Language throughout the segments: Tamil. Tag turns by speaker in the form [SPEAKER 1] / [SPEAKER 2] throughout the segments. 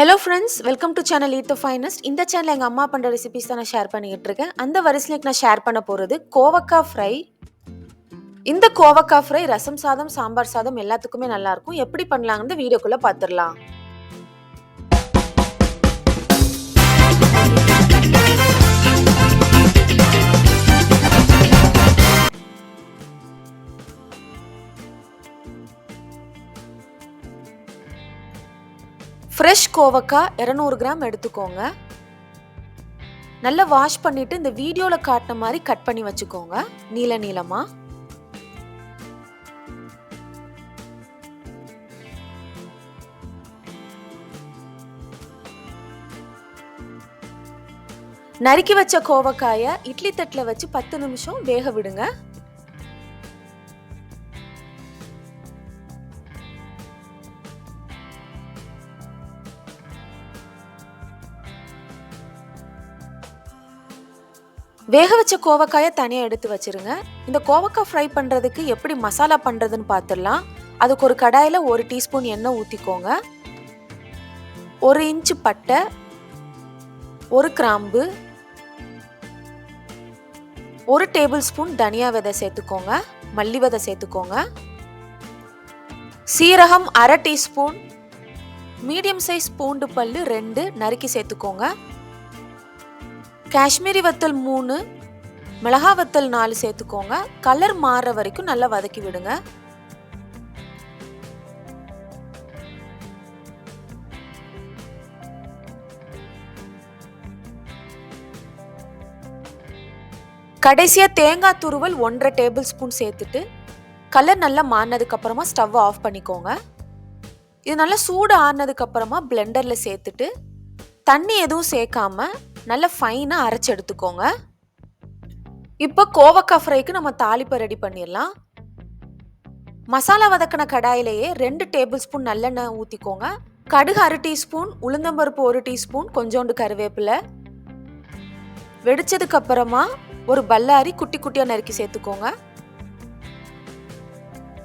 [SPEAKER 1] Hello friends welcome to channel eat the finest இந்த சேனல் எங்கள் அம்மா பண்ணுற ரெசிபிஸ் தான் நான் ஷேர் பண்ணிக்கிட்டு இருக்கேன். அந்த வரிசையில் நான் ஷேர் பண்ண போகிறது கோவக்காய் ஃப்ரை இந்த கோவக்காய் ஃப்ரை ரசம் சாதம் சாம்பார் சாதம் எல்லாத்துக்குமே நல்லாயிருக்கும் எப்படி பண்ணலாங்கன்னு வீடியோக்குள்ளே பார்த்துடலாம் ஃப்ரெஷ் கோவக்காய் இரநூறு கிராம் எடுத்துக்கோங்க. நல்லா வாஷ் பண்ணிட்டு இந்த வீடியோவில் காட்டின மாதிரி கட் பண்ணி வச்சுக்கோங்க. நீல நீளமாக நறுக்கி வச்ச கோவக்காயை இட்லி தட்டில் வச்சு பத்து நிமிஷம் வேக விடுங்க. வேக வச்ச கோவக்காயை தனியாக எடுத்து வச்சிருங்க. இந்த கோவக்காய் ஃப்ரை பண்ணுறதுக்கு எப்படி மசாலா பண்ணுறதுன்னு பார்த்துடலாம் அதுக்கு ஒரு கடாயில் ஒரு டீஸ்பூன் எண்ணெய் ஊற்றிக்கோங்க ஒரு இன்ச்சு பட்டை ஒரு கிராம்பு ஒரு டேபிள் ஸ்பூன் தனியா விதை சேர்த்துக்கோங்க. மல்லி விதை சேர்த்துக்கோங்க. சீரகம் அரை டீஸ்பூன் மீடியம் சைஸ் பூண்டு பல்லு ரெண்டு நறுக்கி சேர்த்துக்கோங்க. காஷ்மீரி வத்தல் மூணு மிளகா வத்தல் நாலு சேர்த்துக்கோங்க. கலர் மாறுற வரைக்கும் நல்லா வதக்கி விடுங்க. கடைசியாக தேங்காய் துருவல் ஒன்றரை டேபிள் ஸ்பூன் சேர்த்துட்டு கலர் நல்லா மாறினதுக்கு அப்புறமா ஸ்டவ் ஆஃப் பண்ணிக்கோங்க. இது நல்லா சூடு ஆறுனதுக்கு அப்புறமா பிளெண்டர்ல சேர்த்துட்டு தண்ணி எதுவும் சேர்க்காம நல்லா ஃபைனாக அரைச்சி எடுத்துக்கோங்க. இப்போ கோவக்காய் ஃப்ரைக்கு நம்ம தாளிப்பை ரெடி பண்ணிடலாம். மசாலா வதக்கின கடாயிலேயே ரெண்டு டேபிள் ஸ்பூன் நல்லெண்ணெய் ஊற்றிக்கோங்க கடுகு அரை டீஸ்பூன் உளுந்தம்பருப்பு ஒரு டீஸ்பூன் கொஞ்சோண்டு கருவேப்பிலை. வெடிச்சதுக்கு அப்புறமா ஒரு பல்லாரி குட்டி குட்டியாக நறுக்கி சேர்த்துக்கோங்க.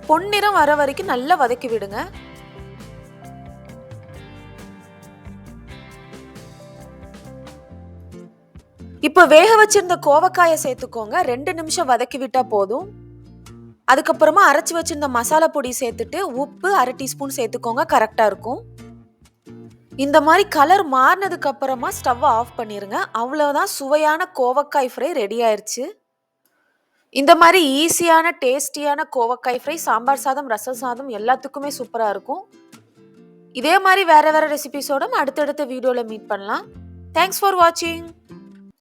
[SPEAKER 1] பொன்னிறம் வர வரைக்கும் நல்லா வதக்கி விடுங்க. இப்போ வேக வச்சிருந்த கோவக்காயை சேர்த்துக்கோங்க. ரெண்டு நிமிஷம் வதக்கி விட்டா போதும். அதுக்கப்புறமா அரைச்சி வச்சிருந்த மசாலா பொடி சேர்த்துட்டு உப்பு அரை டீஸ்பூன் சேர்த்துக்கோங்க. கரெக்டாக இருக்கும். இந்த மாதிரி கலர் மாறினதுக்கு அப்புறமா ஸ்டவ்வை ஆஃப் பண்ணிருங்க. அவ்வளோதான் சுவையான கோவக்காய் ஃப்ரை ரெடி ஆயிடுச்சு இந்த மாதிரி ஈஸியான டேஸ்டியான கோவக்காய் ஃப்ரை சாம்பார் சாதம் ரசம் சாதம் எல்லாத்துக்குமே சூப்பராக இருக்கும். இதே மாதிரி வேற வேற ரெசிபிஸோடும் அடுத்தடுத்த வீடியோவில் மீட் பண்ணலாம். தேங்க்ஸ் ஃபார் வாட்சிங்